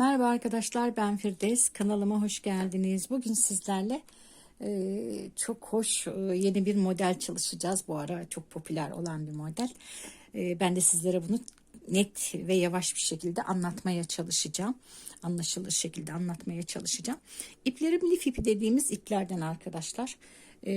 Merhaba arkadaşlar ben Firdevs kanalıma hoş geldiniz. Bugün sizlerle e, çok hoş e, yeni bir model çalışacağız. Bu ara çok popüler olan bir model. E, ben de sizlere bunu net ve yavaş bir şekilde anlatmaya çalışacağım. Anlaşılır şekilde anlatmaya çalışacağım. İplerim lif ipi dediğimiz iplerden arkadaşlar. E,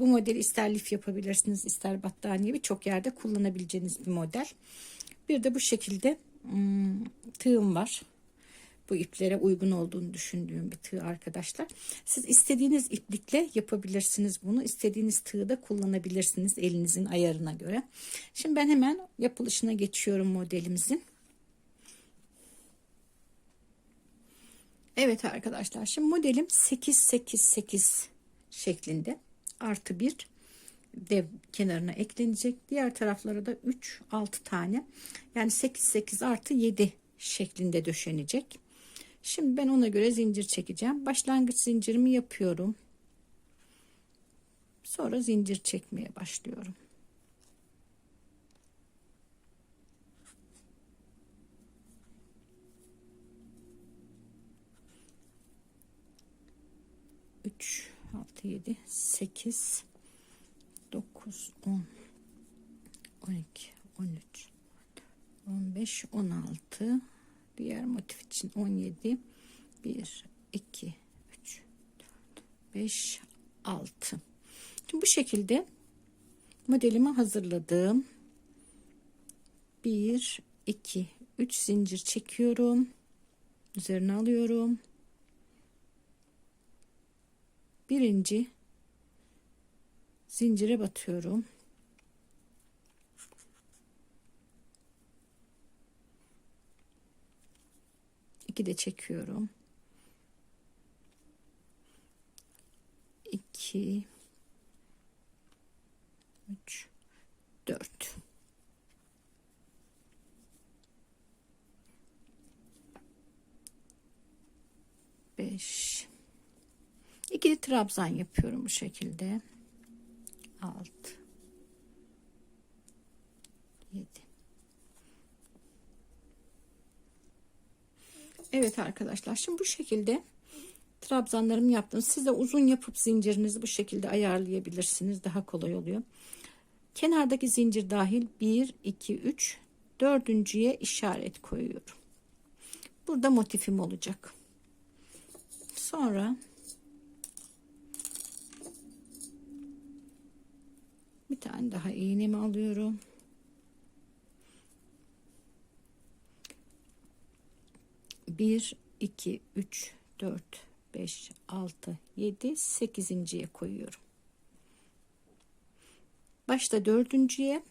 bu modeli ister lif yapabilirsiniz ister battaniye birçok yerde kullanabileceğiniz bir model. Bir de bu şekilde hmm, tığım var bu iplere uygun olduğunu düşündüğüm bir tığ arkadaşlar. Siz istediğiniz iplikle yapabilirsiniz bunu. İstediğiniz tığı da kullanabilirsiniz elinizin ayarına göre. Şimdi ben hemen yapılışına geçiyorum modelimizin. Evet arkadaşlar şimdi modelim 8 8 8 şeklinde artı bir dev kenarına eklenecek. Diğer taraflara da 3 6 tane yani 8 8 artı 7 şeklinde döşenecek. Şimdi ben ona göre zincir çekeceğim. Başlangıç zincirimi yapıyorum. Sonra zincir çekmeye başlıyorum. Üç, altı, yedi, sekiz, dokuz, on, on iki, on üç, on beş, on altı, diğer motif için 17 1 2 3 4 5 6 Şimdi bu şekilde modelimi hazırladım. 1 2 3 zincir çekiyorum. Üzerine alıyorum. Birinci zincire batıyorum 2 de çekiyorum. 2 3 4 5 ikili trabzan yapıyorum bu şekilde 6 7 Evet arkadaşlar şimdi bu şekilde trabzanlarımı yaptım. Siz de uzun yapıp zincirinizi bu şekilde ayarlayabilirsiniz. Daha kolay oluyor. Kenardaki zincir dahil 1, 2, 3, dördüncüye işaret koyuyorum. Burada motifim olacak. Sonra bir tane daha iğnemi alıyorum. 1 2 3 4 5 6 7 8.ye koyuyorum. Başta dördüncüye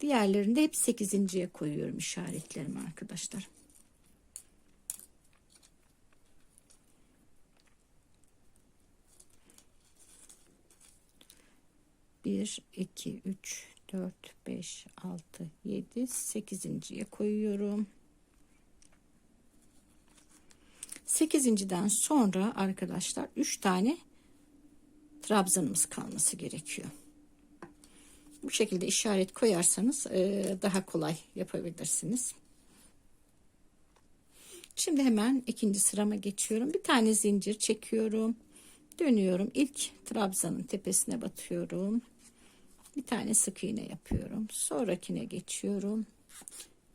diğerlerinde hep 8.ye koyuyorum işaretlerimi arkadaşlar. Bir, iki, üç, dört, beş, altı, yedi, sekizinciye koyuyorum. 8.den sonra arkadaşlar 3 tane trabzanımız kalması gerekiyor. Bu şekilde işaret koyarsanız e, daha kolay yapabilirsiniz. Şimdi hemen ikinci sırama geçiyorum. Bir tane zincir çekiyorum. Dönüyorum. İlk trabzanın tepesine batıyorum. Bir tane sık iğne yapıyorum. Sonrakine geçiyorum.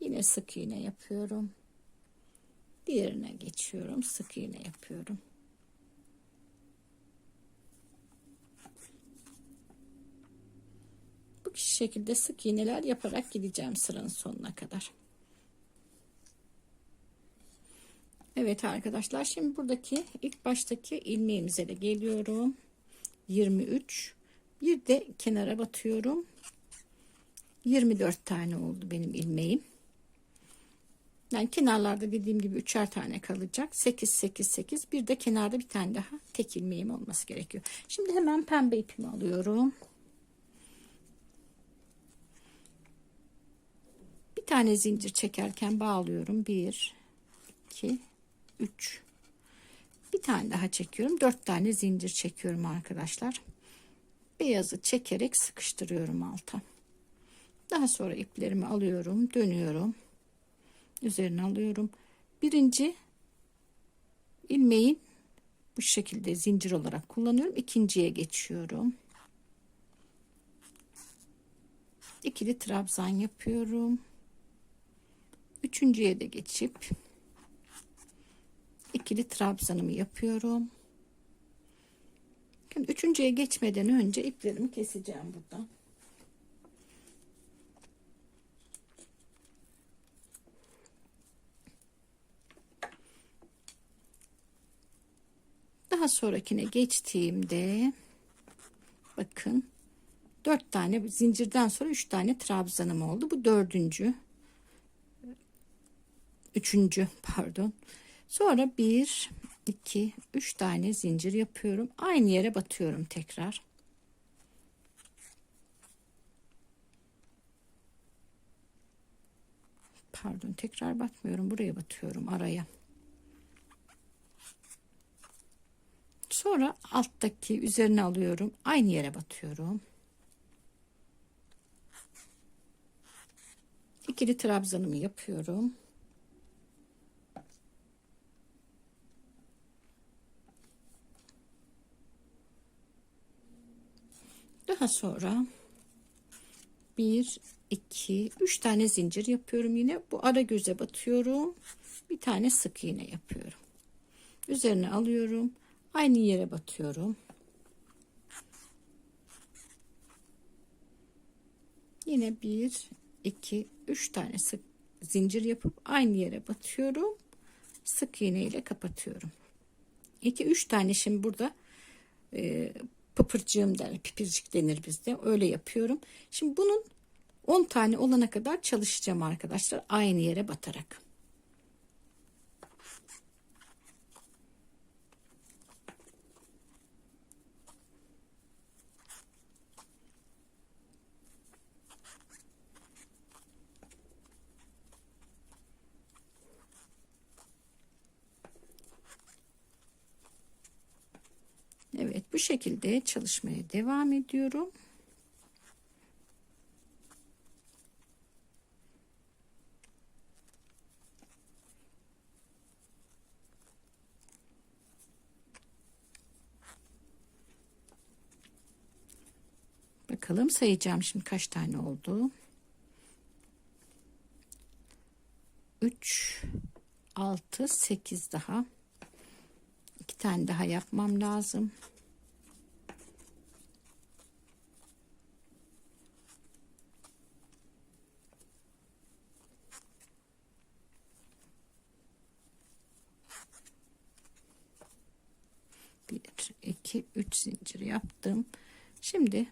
Yine sık iğne yapıyorum. Diğerine geçiyorum. Sık iğne yapıyorum. Bu şekilde sık iğneler yaparak gideceğim sıranın sonuna kadar. Evet arkadaşlar şimdi buradaki ilk baştaki ilmeğimize de geliyorum. 23 bir de kenara batıyorum. 24 tane oldu benim ilmeğim. Yani kenarlarda dediğim gibi üçer tane kalacak. 8 8 8 bir de kenarda bir tane daha tek ilmeğim olması gerekiyor. Şimdi hemen pembe ipimi alıyorum. Bir tane zincir çekerken bağlıyorum. 1 2 3 bir tane daha çekiyorum. 4 tane zincir çekiyorum arkadaşlar. Beyazı çekerek sıkıştırıyorum alta. Daha sonra iplerimi alıyorum, dönüyorum üzerine alıyorum. Birinci ilmeğin bu şekilde zincir olarak kullanıyorum. İkinciye geçiyorum. ikili trabzan yapıyorum. Üçüncüye de geçip ikili trabzanımı yapıyorum. Şimdi üçüncüye geçmeden önce iplerimi keseceğim buradan. Daha sonrakine geçtiğimde bakın dört tane zincirden sonra üç tane trabzanım oldu. Bu dördüncü. Üçüncü pardon. Sonra bir, iki, üç tane zincir yapıyorum. Aynı yere batıyorum tekrar. Pardon tekrar batmıyorum. Buraya batıyorum araya. Sonra alttaki üzerine alıyorum. Aynı yere batıyorum. İkili trabzanımı yapıyorum. Daha sonra bir, iki, üç tane zincir yapıyorum yine. Bu ara göze batıyorum. Bir tane sık iğne yapıyorum. Üzerine alıyorum. Aynı yere batıyorum. Yine bir, iki, üç tane sık zincir yapıp aynı yere batıyorum. Sık iğne ile kapatıyorum. 2 üç tane şimdi burada e, pıpırcığım der, pipircik denir bizde. Öyle yapıyorum. Şimdi bunun 10 tane olana kadar çalışacağım arkadaşlar. Aynı yere batarak. Evet bu şekilde çalışmaya devam ediyorum. Bakalım sayacağım şimdi kaç tane oldu. 3 6 8 daha iki tane daha yapmam lazım. Bir, iki, üç zincir yaptım. Şimdi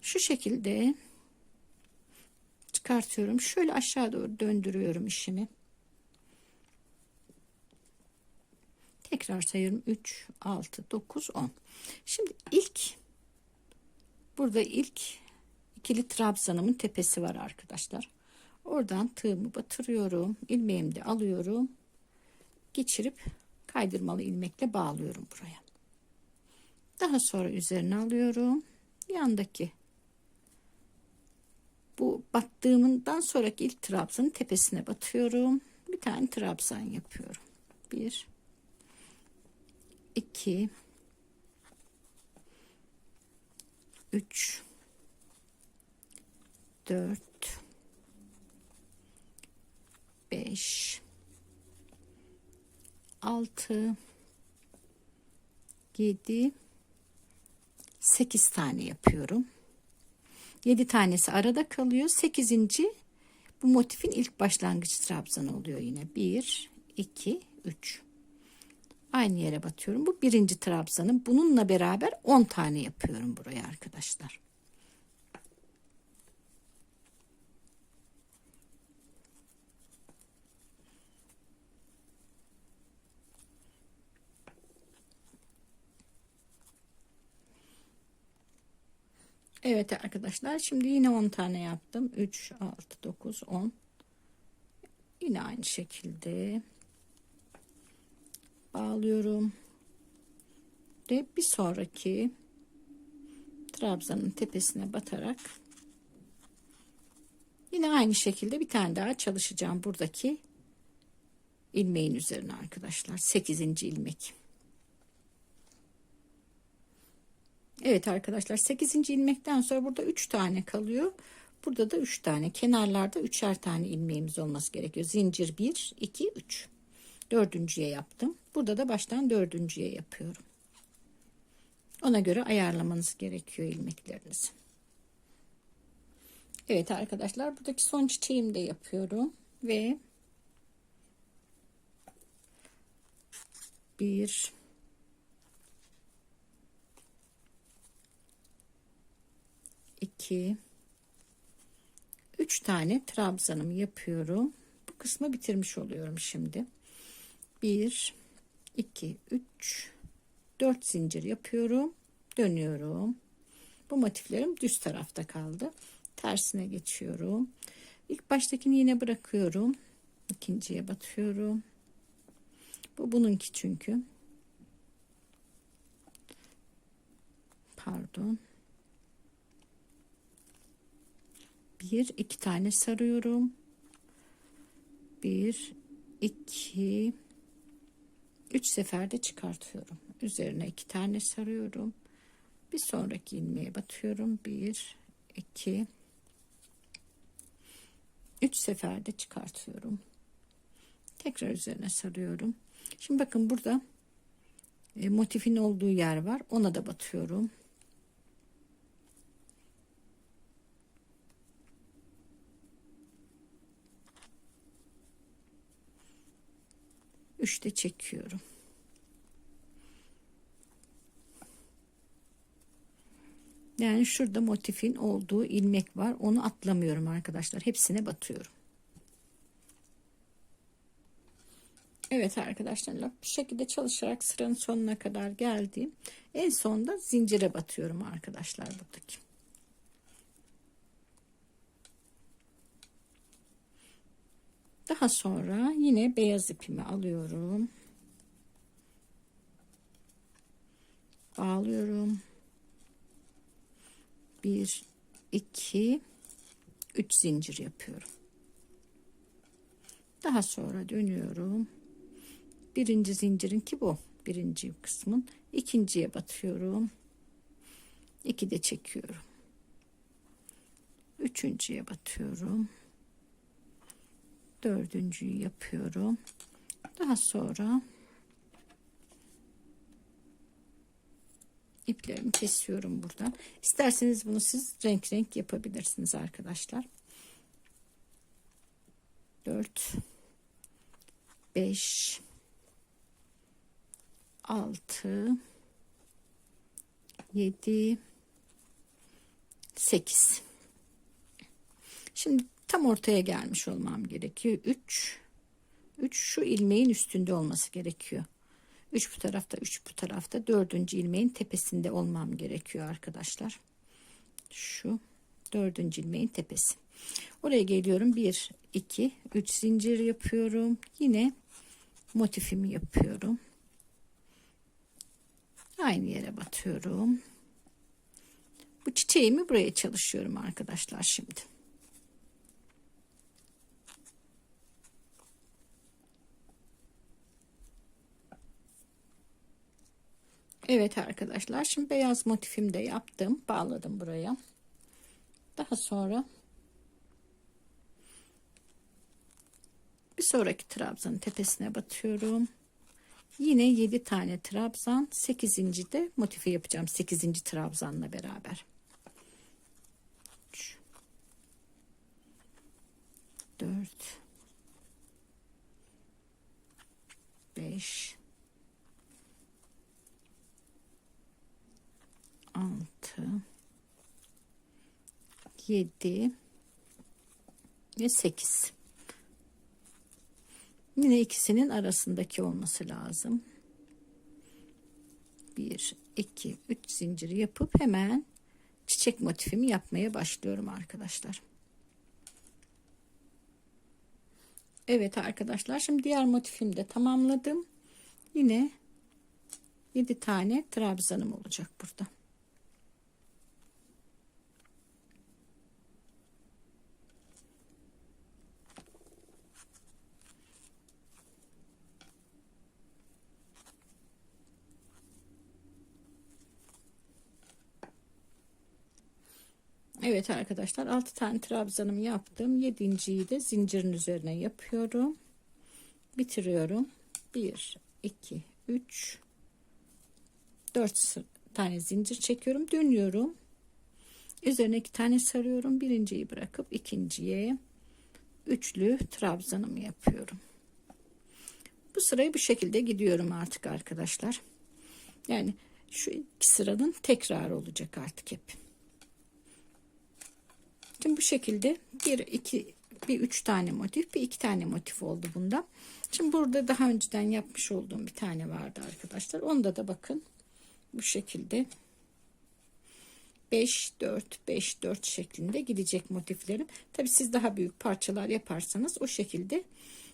şu şekilde çıkartıyorum. Şöyle aşağı doğru döndürüyorum işimi. Tekrar sayıyorum. 3, 6, 9, 10. Şimdi ilk burada ilk ikili trabzanımın tepesi var arkadaşlar. Oradan tığımı batırıyorum. ilmeğimi de alıyorum. Geçirip kaydırmalı ilmekle bağlıyorum buraya. Daha sonra üzerine alıyorum. Yandaki bu battığımdan sonraki ilk trabzanın tepesine batıyorum. Bir tane trabzan yapıyorum. Bir 2 3 4 5 6 7 8 tane yapıyorum. 7 tanesi arada kalıyor. 8. bu motifin ilk başlangıç trabzanı oluyor yine. 1 2 3 aynı yere batıyorum. Bu birinci trabzanım. Bununla beraber 10 tane yapıyorum buraya arkadaşlar. Evet arkadaşlar şimdi yine 10 tane yaptım 3 6 9 10 yine aynı şekilde bağlıyorum. Ve bir sonraki trabzanın tepesine batarak yine aynı şekilde bir tane daha çalışacağım buradaki ilmeğin üzerine arkadaşlar 8. ilmek Evet arkadaşlar 8. ilmekten sonra burada 3 tane kalıyor burada da 3 tane kenarlarda 3'er tane ilmeğimiz olması gerekiyor zincir 1 2 3 dördüncüye yaptım burada da baştan dördüncüye yapıyorum. Ona göre ayarlamanız gerekiyor ilmeklerinizi. Evet arkadaşlar buradaki son çiçeğimi de yapıyorum ve bir iki üç tane trabzanımı yapıyorum. Bu kısmı bitirmiş oluyorum şimdi. Bir iki üç dört zincir yapıyorum. Dönüyorum. Bu motiflerim düz tarafta kaldı. Tersine geçiyorum. İlk baştakini yine bırakıyorum. İkinciye batıyorum. Bu bununki çünkü. Pardon. Bir iki tane sarıyorum. Bir iki üç seferde çıkartıyorum. Üzerine iki tane sarıyorum. Bir sonraki ilmeğe batıyorum. Bir iki. Üç seferde çıkartıyorum. Tekrar üzerine sarıyorum. Şimdi bakın burada e, motifin olduğu yer var. Ona da batıyorum üçte çekiyorum yani şurada motifin olduğu ilmek var onu atlamıyorum arkadaşlar hepsine batıyorum Evet arkadaşlar bu şekilde çalışarak sıranın sonuna kadar geldim. En sonda zincire batıyorum arkadaşlar buradaki. Daha sonra yine beyaz ipimi alıyorum. Bağlıyorum. 1 2 3 zincir yapıyorum. Daha sonra dönüyorum birinci zincirin ki bu birinci kısmın ikinciye batıyorum iki de çekiyorum üçüncüye batıyorum dördüncüyü yapıyorum. Daha sonra iplerimi kesiyorum buradan isterseniz bunu siz renk renk yapabilirsiniz arkadaşlar. 4 5 6 7 8 şimdi tam ortaya gelmiş olmam gerekiyor. 3 3 şu ilmeğin üstünde olması gerekiyor. 3 bu tarafta 3 bu tarafta. Dördüncü ilmeğin tepesinde olmam gerekiyor arkadaşlar. Şu dördüncü ilmeğin tepesi. Oraya geliyorum. 1 2 3 zincir yapıyorum. Yine motifimi yapıyorum. Aynı yere batıyorum. Bu çiçeğimi buraya çalışıyorum arkadaşlar şimdi Evet arkadaşlar şimdi beyaz motifimi de yaptım bağladım buraya daha sonra bir sonraki trabzanın tepesine batıyorum Yine 7 tane trabzan 8. de motifi yapacağım 8. trabzanla beraber. 3 4 5 6 7 ve 8 Yine ikisinin arasındaki olması lazım. 1, 2, 3 zincir yapıp hemen çiçek motifimi yapmaya başlıyorum arkadaşlar. Evet arkadaşlar şimdi diğer motifimi de tamamladım. Yine 7 tane trabzanım olacak burada. Evet arkadaşlar 6 tane trabzanımı yaptım. 7.yi de zincirin üzerine yapıyorum. Bitiriyorum. 1 2 3 4 tane zincir çekiyorum. Dönüyorum. Üzerine iki tane sarıyorum. Birinciyi bırakıp ikinciye üçlü trabzanımı yapıyorum. Bu sırayı bu şekilde gidiyorum artık arkadaşlar. Yani şu iki sıranın tekrarı olacak artık hep. Şimdi bu şekilde bir iki bir üç tane motif bir iki tane motif oldu bunda. Şimdi burada daha önceden yapmış olduğum bir tane vardı arkadaşlar. Onda da bakın bu şekilde 5 4 5 4 şeklinde gidecek motiflerim. Tabi siz daha büyük parçalar yaparsanız o şekilde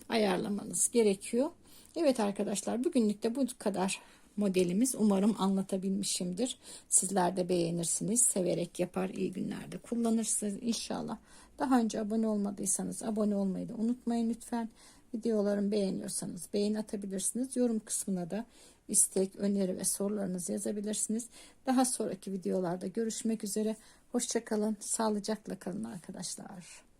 ayarlamanız gerekiyor. Evet arkadaşlar bugünlük de bu kadar modelimiz. Umarım anlatabilmişimdir. Sizler de beğenirsiniz. Severek yapar iyi günlerde kullanırsınız inşallah. Daha önce abone olmadıysanız abone olmayı da unutmayın lütfen. Videolarımı beğeniyorsanız beğeni atabilirsiniz. Yorum kısmına da istek, öneri ve sorularınızı yazabilirsiniz. Daha sonraki videolarda görüşmek üzere. Hoşçakalın. Sağlıcakla kalın arkadaşlar.